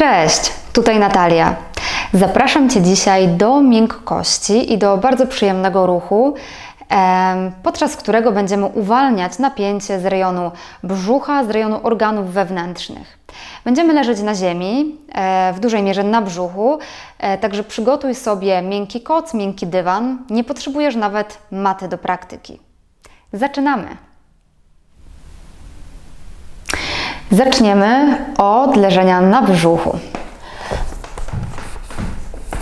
Cześć, tutaj Natalia. Zapraszam Cię dzisiaj do miękkości i do bardzo przyjemnego ruchu, podczas którego będziemy uwalniać napięcie z rejonu brzucha, z rejonu organów wewnętrznych. Będziemy leżeć na ziemi, e, w dużej mierze na brzuchu, e, także przygotuj sobie miękki koc, miękki dywan. Nie potrzebujesz nawet maty do praktyki. Zaczynamy! Zaczniemy od leżenia na brzuchu.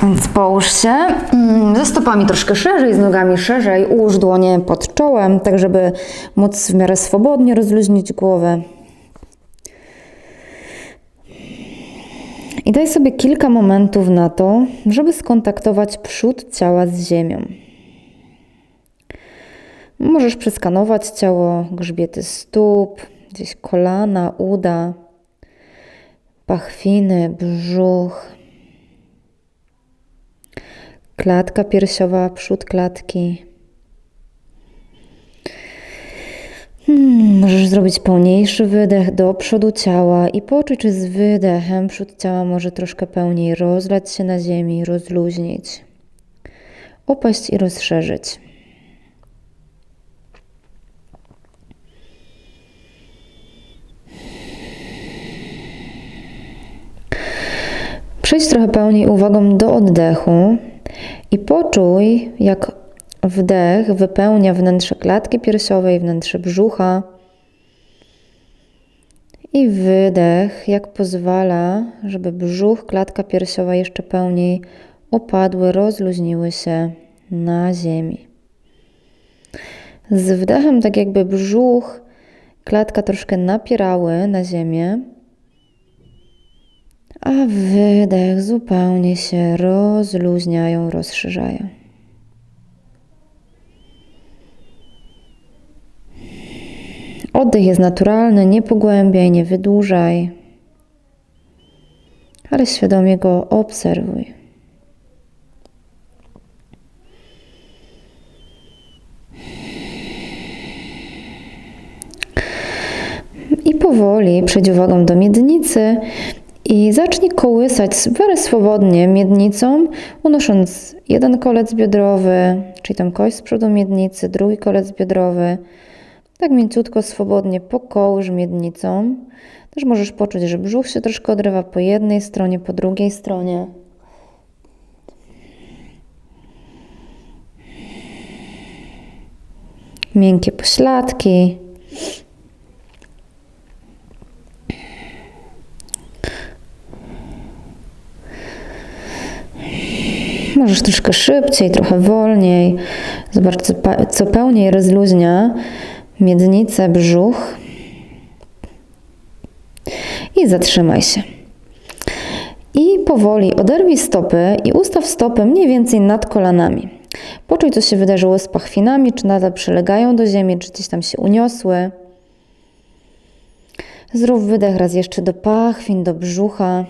Więc połóż się mm, ze stopami troszkę szerzej, z nogami szerzej. Ułóż dłonie pod czołem, tak żeby móc w miarę swobodnie rozluźnić głowę. I daj sobie kilka momentów na to, żeby skontaktować przód ciała z ziemią. Możesz przeskanować ciało, grzbiety stóp, gdzieś kolana, uda, pachwiny, brzuch, klatka piersiowa, przód klatki. Hmm, możesz zrobić pełniejszy wydech do przodu ciała i poczuć, czy z wydechem przód ciała może troszkę pełniej rozlać się na ziemi, rozluźnić, opaść i rozszerzyć. Przejdź trochę pełniej uwagą do oddechu i poczuj, jak wdech wypełnia wnętrze klatki piersiowej, wnętrze brzucha. I wydech, jak pozwala, żeby brzuch, klatka piersiowa jeszcze pełniej opadły, rozluźniły się na ziemi. Z wdechem, tak jakby brzuch, klatka troszkę napierały na ziemię, a wydech zupełnie się rozluźniają, rozszerzają. Oddech jest naturalny, nie pogłębiaj, nie wydłużaj, ale świadomie go obserwuj. I powoli przejdź uwagą do miednicy i zacznij kołysać miarę swobodnie miednicą, unosząc jeden kolec biodrowy, czyli tą kość z przodu miednicy, drugi kolec biodrowy. Tak mięciutko, swobodnie pokołysz miednicą. Też możesz poczuć, że brzuch się troszkę odrywa po jednej stronie, po drugiej stronie. Miękkie pośladki. Możesz troszkę szybciej, trochę wolniej. Zobacz, co, co pełniej rozluźnia miednicę, brzuch. I zatrzymaj się. I powoli oderwij stopy i ustaw stopy mniej więcej nad kolanami. Poczuj, co się wydarzyło z pachwinami, czy nadal przylegają do ziemi, czy gdzieś tam się uniosły. Zrób wydech raz jeszcze do pachwin, do brzucha.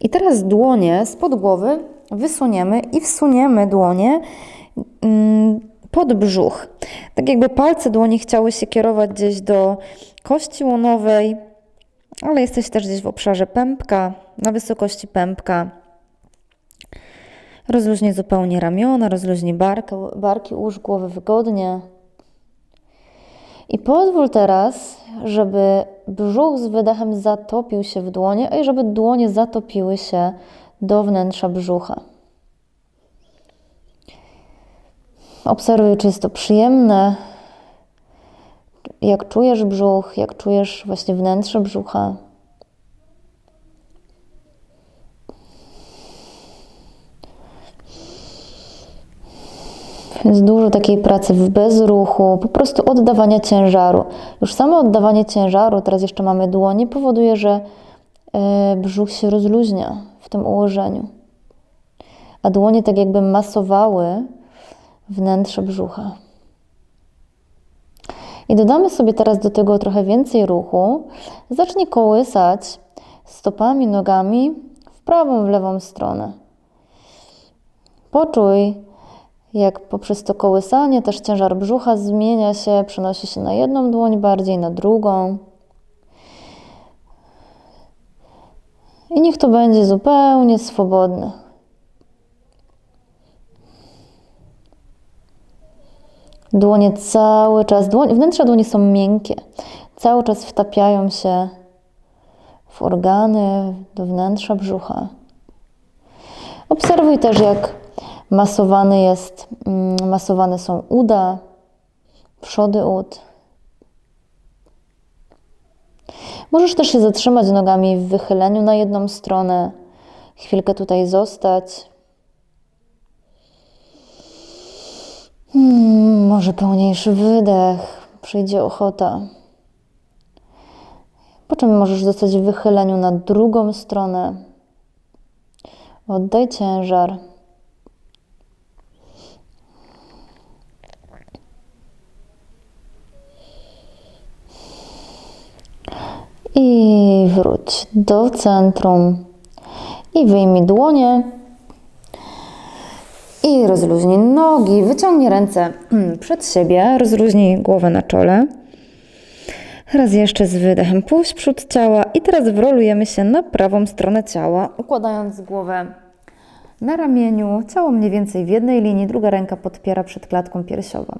I teraz dłonie spod głowy wysuniemy i wsuniemy dłonie mm, pod brzuch. Tak jakby palce dłoni chciały się kierować gdzieś do kości łonowej, ale jesteś też gdzieś w obszarze pępka, na wysokości pępka. Rozluźnij zupełnie ramiona, rozluźnij barki, barki ułóż głowę wygodnie. I pozwól teraz, żeby brzuch z wydechem zatopił się w dłonie, a i żeby dłonie zatopiły się do wnętrza brzucha. Obserwuj, czy jest to przyjemne, jak czujesz brzuch, jak czujesz właśnie wnętrze brzucha. Jest dużo takiej pracy w bezruchu, po prostu oddawania ciężaru. Już samo oddawanie ciężaru, teraz jeszcze mamy dłonie, powoduje, że e, brzuch się rozluźnia w tym ułożeniu. A dłonie tak jakby masowały wnętrze brzucha. I dodamy sobie teraz do tego trochę więcej ruchu. Zacznij kołysać stopami, nogami w prawą, w lewą stronę. Poczuj, jak poprzez to kołysanie też ciężar brzucha zmienia się, przenosi się na jedną dłoń bardziej, na drugą. I niech to będzie zupełnie swobodne. Dłonie cały czas, dłoń, wnętrza dłoni są miękkie, cały czas wtapiają się w organy, do wnętrza brzucha. Obserwuj też, jak masowany jest, mm, masowane są uda, przody ud. Możesz też się zatrzymać nogami w wychyleniu na jedną stronę, chwilkę tutaj zostać. Hmm, może pełniejszy wydech, przyjdzie ochota. Po czym możesz zostać w wychyleniu na drugą stronę. Oddaj ciężar. I wróć do centrum. I wyjmij dłonie. I rozluźnij nogi. Wyciągnij ręce mm, przed siebie. Rozluźnij głowę na czole. Raz jeszcze z wydechem puść przód ciała. I teraz wrolujemy się na prawą stronę ciała, układając głowę na ramieniu. Ciało mniej więcej w jednej linii. Druga ręka podpiera przed klatką piersiową.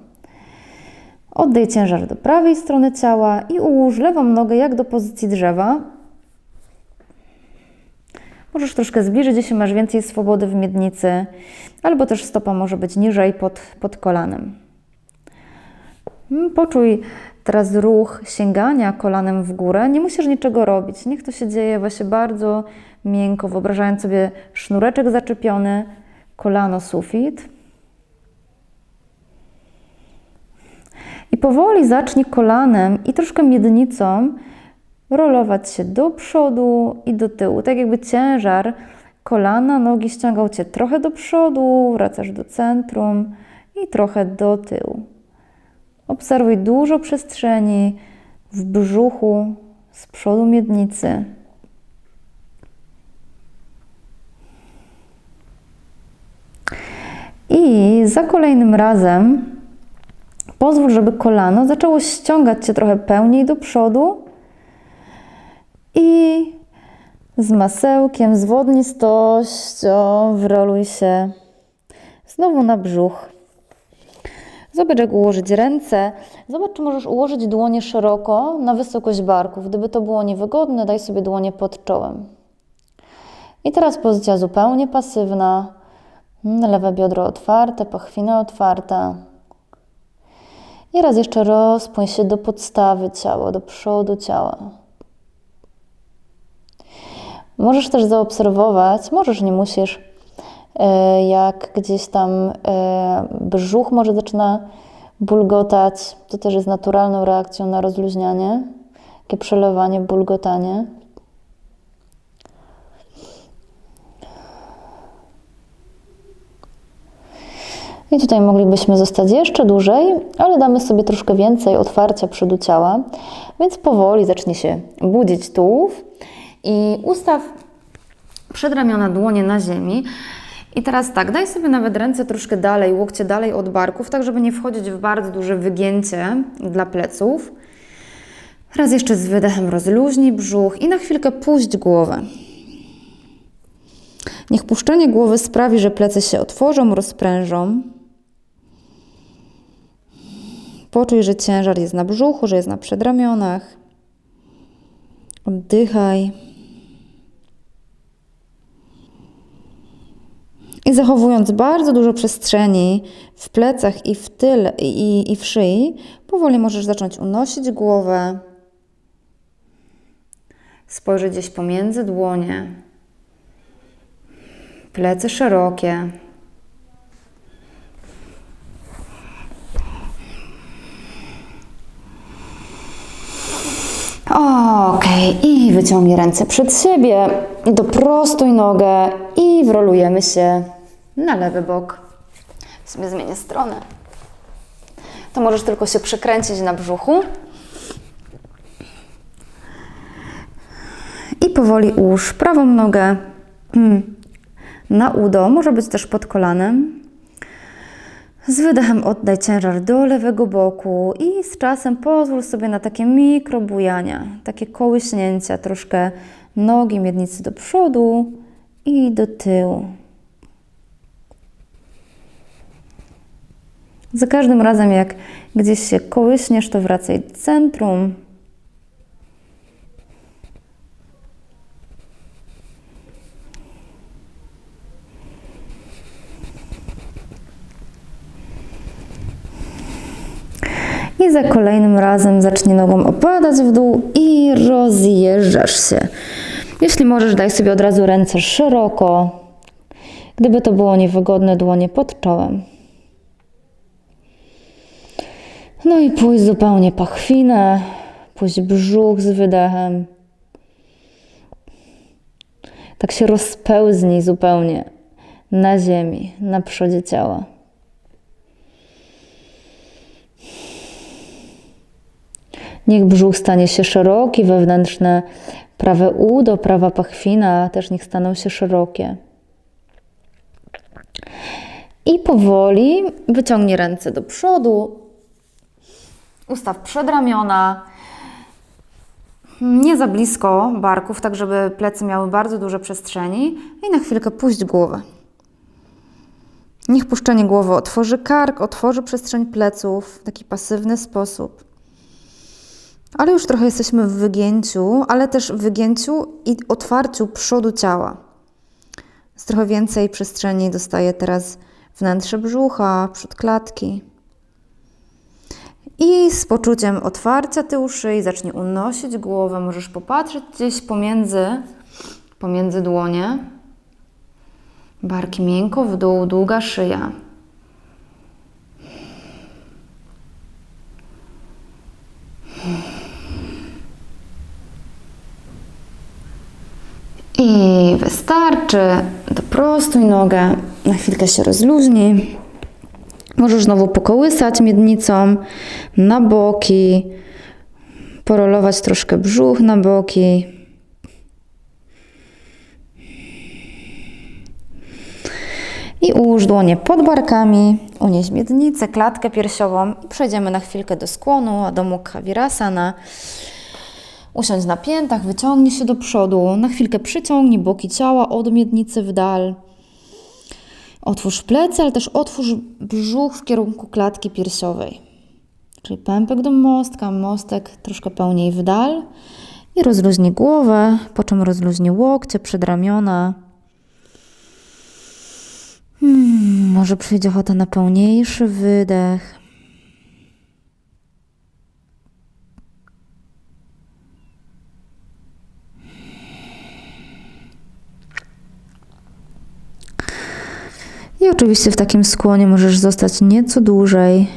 Oddaj ciężar do prawej strony ciała i ułóż lewą nogę jak do pozycji drzewa. Możesz troszkę zbliżyć, jeśli masz więcej swobody w miednicy, albo też stopa może być niżej pod, pod kolanem. Mm, Poczuj teraz ruch sięgania kolanem w górę. Nie musisz niczego robić. Niech to się dzieje właśnie bardzo miękko, wyobrażając sobie sznureczek zaczepiony, kolano sufit. I powoli zacznij kolanem i troszkę miednicą rolować się do przodu i do tyłu. Tak jakby ciężar kolana, nogi ściągał cię trochę do przodu, wracasz do centrum i trochę do tyłu. Obserwuj dużo przestrzeni w brzuchu, z przodu miednicy. I za kolejnym razem Pozwól, żeby kolano zaczęło ściągać cię trochę pełniej do przodu i z masełkiem, z wodnistością wroluj się znowu na brzuch. Zobacz, jak ułożyć ręce. Zobacz, czy możesz ułożyć dłonie szeroko na wysokość barków. Gdyby to było niewygodne, daj sobie dłonie pod czołem. I teraz pozycja zupełnie pasywna. Lewe biodro otwarte, pachwina otwarta. I raz jeszcze rozpłyń się do podstawy ciała, do przodu ciała. Możesz też zaobserwować, możesz, nie musisz, e, jak gdzieś tam e, brzuch może zaczyna bulgotać. To też jest naturalną reakcją na rozluźnianie, takie przelewanie, bulgotanie. I tutaj moglibyśmy zostać jeszcze dłużej, ale damy sobie troszkę więcej otwarcia przodu ciała, więc powoli zacznie się budzić tułów i ustaw przedramiona dłonie na ziemi. I teraz tak, daj sobie nawet ręce troszkę dalej, łokcie dalej od barków, tak żeby nie wchodzić w bardzo duże wygięcie dla pleców. Raz jeszcze z wydechem rozluźnij brzuch i na chwilkę puść głowę. Niech puszczenie głowy sprawi, że plecy się otworzą, rozprężą. Poczuj, że ciężar jest na brzuchu, że jest na przedramionach. Oddychaj. I zachowując bardzo dużo przestrzeni w plecach i w tyle i, i w szyi, powoli możesz zacząć unosić głowę. Spojrzeć gdzieś pomiędzy dłonie. Plecy szerokie. Okej, i wyciągnij ręce przed siebie, doprostuj nogę i wrolujemy się na lewy bok. Sobie zmienię stronę. To możesz tylko się przekręcić na brzuchu. I powoli ułóż prawą nogę mm, na udo, może być też pod kolanem. Z wydechem oddaj ciężar do lewego boku i z czasem pozwól sobie na takie mikrobujania, takie kołyśnięcia troszkę Nogi miednicy do przodu i do tyłu. Za każdym razem, jak gdzieś się kołyśniesz, to wracaj do centrum. I za kolejnym razem zacznie nogą opadać w dół i rozjeżdżasz się. Jeśli możesz, daj sobie od razu ręce szeroko. Gdyby to było niewygodne, dłonie pod czołem. No i pójść zupełnie pachwinę, pójść brzuch z wydechem. Tak się rozpełznij zupełnie na ziemi, na przodzie ciała. Niech brzuch stanie się szeroki, wewnętrzne prawe udo, prawa pachwina też niech staną się szerokie. I powoli wyciągnij ręce do przodu, ustaw przedramiona, nie za blisko barków, tak żeby plecy miały bardzo dużo przestrzeni i na chwilkę puść głowę. Niech puszczenie głowy otworzy kark, otworzy przestrzeń pleców w taki pasywny sposób. Ale już trochę jesteśmy w wygięciu, ale też w wygięciu i otwarciu przodu ciała. Jest trochę więcej przestrzeni dostaje teraz wnętrze brzucha, przód klatki. I z poczuciem otwarcia tyłu szyi zacznij unosić głowę. Możesz popatrzeć gdzieś pomiędzy, pomiędzy dłonie. Barki miękko w dół, długa szyja. I wystarczy. Doprostuj nogę, na chwilkę się rozluźnij. Możesz znowu pokołysać miednicą na boki, porolować troszkę brzuch na boki. I ułóż dłonie pod barkami, unieś miednicę, klatkę piersiową przejdziemy na chwilkę do skłonu, do Mukha Virasana. Usiądź na piętach, wyciągnij się do przodu, na chwilkę przyciągnij boki ciała od miednicy w dal. Otwórz plecy, ale też otwórz brzuch w kierunku klatki piersiowej. Czyli pępek do mostka, mostek troszkę pełniej w dal. I rozluźnij głowę, po czym rozluźnij łokcie, przedramiona. Hmm, może przyjdzie ochota na pełniejszy wydech. I oczywiście w takim skłonie możesz zostać nieco dłużej.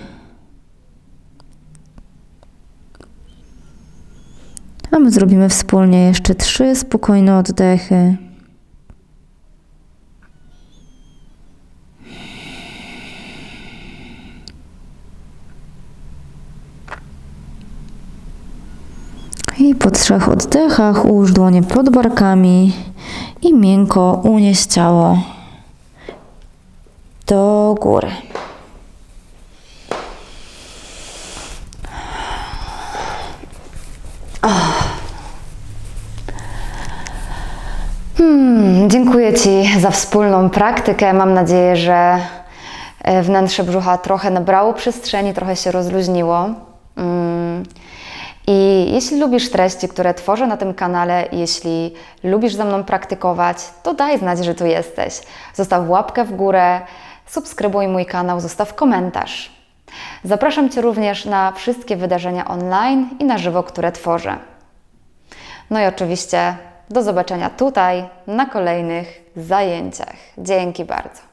A my zrobimy wspólnie jeszcze trzy spokojne oddechy. I po trzech oddechach ułóż dłonie pod barkami i miękko unieś ciało do góry. Hmm, dziękuję Ci za wspólną praktykę. Mam nadzieję, że e, wnętrze brzucha trochę nabrało przestrzeni, trochę się rozluźniło. Mm. I jeśli lubisz treści, które tworzę na tym kanale, jeśli lubisz ze mną praktykować, to daj znać, że tu jesteś. Zostaw łapkę w górę, subskrybuj mój kanał, zostaw komentarz. Zapraszam Cię również na wszystkie wydarzenia online i na żywo, które tworzę. No i oczywiście do zobaczenia tutaj na kolejnych zajęciach. Dzięki bardzo.